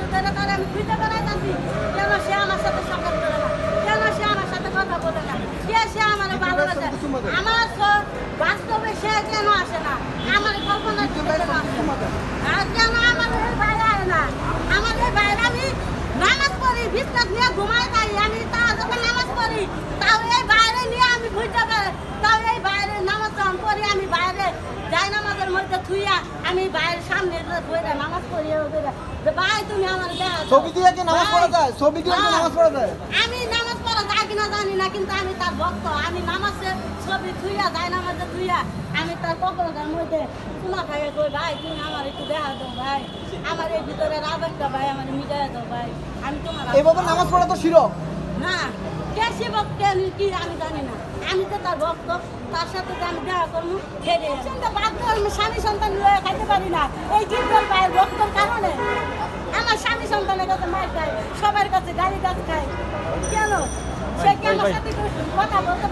আমি খুঁজে বেড়াইতেছি কেন সে আমার সাথে সাক্ষাৎ করে না? কেন সে আমার সাথে কথা বলে না? কে সে আমার ভালোবাসে? আমার বাস্তবে সে কেন আসে না? আমার কল্পনা কেন? আর আমার এই বাইরে আসে না? আমার এই বাইরে আমি নামাজ পড়ি বিস্তার নিয়ে ঘুমাই তাই আমি তা যখন নামাজ পড়ি তাও এই বাইরে নিয়ে আমি খুঁজতে পারি তাও এই বাইরে নামাজ যখন পড়ি আমি বাইরে যাই নামাজের মধ্যে থুইয়া আমি বাইরের সামনে বইরা নামাজ পড়ি ভাই তুমি আমার। ছবি দিয়ে কি নামাজ পড়া যায়? ছবি দিয়ে কি। নামাজ পড়া যায়? আমি নামাজ পড়া যায় কিনা জানি না কিন্তু আমি তার ভক্ত। আমি নামাজের ছবি থুইয়া যাই নামাজে থুইয়া আমি তার কপালটার মধ্যে চুমা খাইয়ে কই ভাই তুমি আমার একটু দেখা দাও ভাই। আমার এই ভিতরে আবেগটা ভাই আমার মিটাই দাও ভাই। আমি তোমার এইভাবে নামাজ পড়া তো শিরক। না কে শিবক কে কি আমি জানি না। আমি তো তার ভক্ত তার সাথে যে আমি দেখা করব। হেরে চিন্তা বাদ আমি স্বামী সন্তান খাইতে পারি না। এই কারণে আমার স্বামী সন্তানের কাছে মার খায় সবার কাছে গাড়ি গাছ খায়। কেন? সে কেন সাথে কথা বলতে